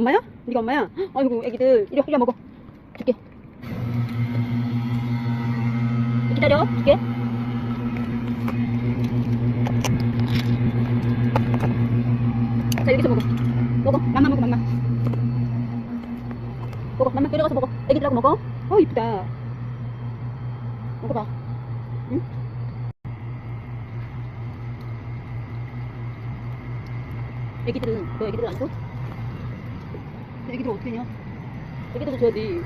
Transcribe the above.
엄마야? 네가 엄마야? 아이고 애기들 이리 와 이리 와 먹어 줄게. 기다려 줄게. 자 여기서 먹어. 먹어. 맘마 먹어 맘마. 먹어 맘마 데려가서 먹어. 애기들하고 먹어. 어 이쁘다. 먹어봐. 응? 애기들은 너 애기들 안 줘? 애기들 어떻게 했냐? 애기들도 줘야지